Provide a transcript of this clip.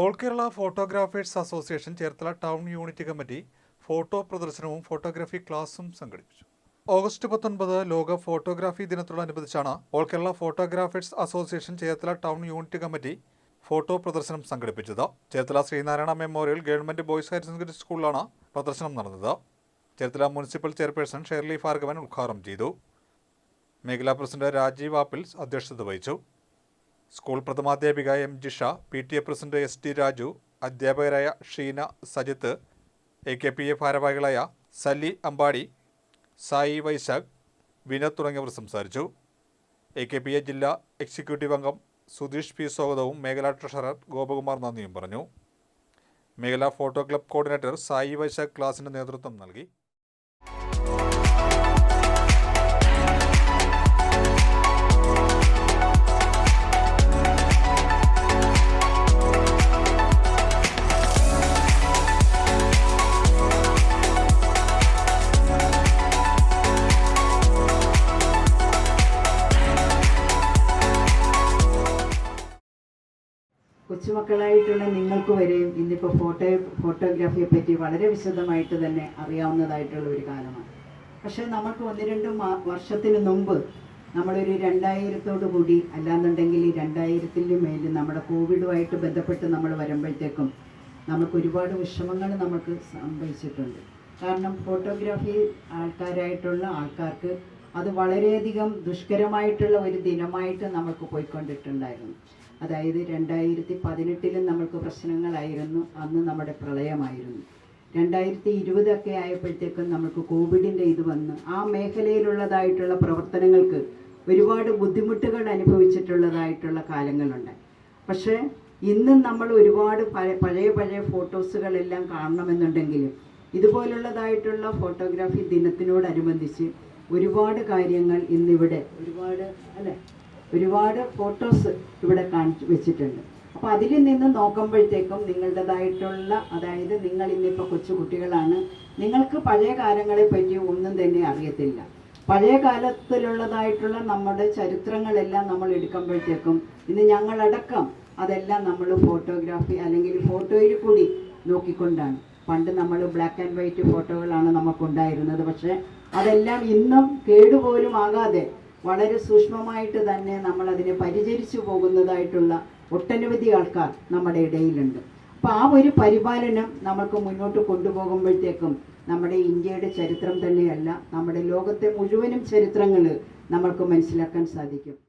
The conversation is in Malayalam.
All Kerala photographers association Cherthala town unit committee photo പ്രദർശനവും ഫോട്ടോഗ്രാഫി ക്ലാസും സംഘടിപ്പിച്ചു. ഓഗസ്റ്റ് പത്തൊൻപത് ലോക photography ദിനത്തോടനുബന്ധിച്ചാണ് all Kerala photographers association Cherthala town unit committee photo പ്രദർശനം സംഘടിപ്പിച്ചത്. Cherthala Sreenarayana memorial government boys higher secondary സ്കൂളിലാണ് പ്രദർശനം നടന്നത്. Cherthala municipal chairperson Shirley Bhargavan ഉദ്ഘാടനം ചെയ്തു. മേഖലാ പ്രസിഡന്റ് രാജീവ് ആപ്പിൾസ് അധ്യക്ഷത വഹിച്ചു. School പ്രഥമാധ്യാപിക M Jisha P T A president S T Raju അധ്യാപകരായ Sheena Sajith A K P A ഭാരവാഹികളായ സല്ലി അമ്പാടി സായി വൈശാഖ് വിനോദ് തുടങ്ങിയവർ സംസാരിച്ചു. എ കെ പി എ ജില്ലാ എക്സിക്യൂട്ടീവ് അംഗം സുധീഷ് പി സ്വാഗതവും മേഖലാ ട്രഷറർ ഗോപകുമാർ നന്ദിയും പറഞ്ഞു. മേഖലാ photo club coordinator Sai Vaishakh ക്ലാസിന് നേതൃത്വം നൽകി. കൊച്ചുമക്കളായിട്ടുള്ള നിങ്ങൾക്ക് വരെയും ഇന്നിപ്പോൾ ഫോട്ടോ ഫോട്ടോഗ്രാഫിയെ പറ്റി വളരെ വിശദമായിട്ട് തന്നെ അറിയാവുന്നതായിട്ടുള്ള ഒരു കാലമാണ്. പക്ഷേ നമുക്ക് ഒന്ന് രണ്ട് വർഷത്തിന് മുമ്പ് നമ്മളൊരു രണ്ടായിരത്തോടു കൂടി അല്ലാന്നുണ്ടെങ്കിൽ ഈ രണ്ടായിരത്തിന് മേലിൽ നമ്മുടെ കോവിഡുമായിട്ട് ബന്ധപ്പെട്ട് നമ്മൾ വരുമ്പോഴത്തേക്കും നമുക്ക് ഒരുപാട് വിഷമങ്ങൾ നമുക്ക് സംഭവിച്ചിട്ടുണ്ട്. കാരണം ഫോട്ടോഗ്രാഫി ആൾക്കാരായിട്ടുള്ള ആൾക്കാർക്ക് അത് വളരെയധികം ദുഷ്കരമായിട്ടുള്ള ഒരു ദിനമായിട്ട് നമ്മൾക്ക് പോയിക്കൊണ്ടിട്ടുണ്ടായിരുന്നു. അതായത് രണ്ടായിരത്തി പതിനെട്ടിലും നമ്മൾക്ക് പ്രശ്നങ്ങളായിരുന്നു അന്ന് നമ്മുടെ പ്രളയമായിരുന്നു. രണ്ടായിരത്തി ഇരുപതൊക്കെ ആയപ്പോഴത്തേക്കും നമ്മൾക്ക് കോവിഡിന്റെ ഇത് വന്ന് ആ മേഖലയിലുള്ളതായിട്ടുള്ള പ്രവർത്തനങ്ങൾക്ക് ഒരുപാട് ബുദ്ധിമുട്ടുകൾ അനുഭവിച്ചിട്ടുള്ളതായിട്ടുള്ള കാലങ്ങളുണ്ട്. പക്ഷേ ഇന്നും നമ്മൾ ഒരുപാട് പഴയ പഴയ ഫോട്ടോസുകളെല്ലാം കാണണമെന്നുണ്ടെങ്കിലും ഇതുപോലുള്ളതായിട്ടുള്ള ഫോട്ടോഗ്രാഫി ദിനത്തിനോടനുബന്ധിച്ച് ഒരുപാട് കാര്യങ്ങൾ ഇന്നിവിടെ ഒരുപാട് അല്ലെ? ഒരുപാട് ഫോട്ടോസ് ഇവിടെ കാണിച്ചു വെച്ചിട്ടുണ്ട്. അപ്പോൾ അതിൽ നിന്ന് നോക്കുമ്പോഴത്തേക്കും നിങ്ങളുടേതായിട്ടുള്ള അതായത് നിങ്ങൾ ഇന്നിപ്പോ കൊച്ചുകുട്ടികളാണ് നിങ്ങൾക്ക് പഴയ കാലങ്ങളെ പറ്റി ഒന്നും തന്നെ അറിയത്തില്ല. പഴയ കാലത്തിലുള്ളതായിട്ടുള്ള നമ്മുടെ ചരിത്രങ്ങളെല്ലാം നമ്മൾ എടുക്കുമ്പോഴത്തേക്കും ഇന്ന് ഞങ്ങളടക്കം അതെല്ലാം നമ്മൾ ഫോട്ടോഗ്രാഫി അല്ലെങ്കിൽ ഫോട്ടോയിൽ കൂടി നോക്കിക്കൊണ്ടാണ്. പണ്ട് നമ്മൾ ബ്ലാക്ക് ആൻഡ് വൈറ്റ് ഫോട്ടോകളാണ് നമുക്കുണ്ടായിരുന്നത്. പക്ഷേ അതെല്ലാം ഇന്നും കേടുപോലും ആകാതെ വളരെ സൂക്ഷ്മമായിട്ട് തന്നെ നമ്മൾ അതിനെ പരിചരിച്ചു പോകുന്നതായിട്ടുള്ള ഒട്ടനവധി ആൾക്കാർ നമ്മുടെ ഇടയിലുണ്ട്. അപ്പോൾ ആ ഒരു പരിപാലനം നമുക്ക് മുന്നോട്ട് കൊണ്ടുപോകുമ്പോഴത്തേക്കും നമ്മുടെ ഇന്ത്യയുടെ ചരിത്രം തന്നെയല്ല നമ്മുടെ ലോകത്തെ മുഴുവനും ചരിത്രങ്ങൾ നമ്മൾക്ക് മനസ്സിലാക്കാൻ സാധിക്കും.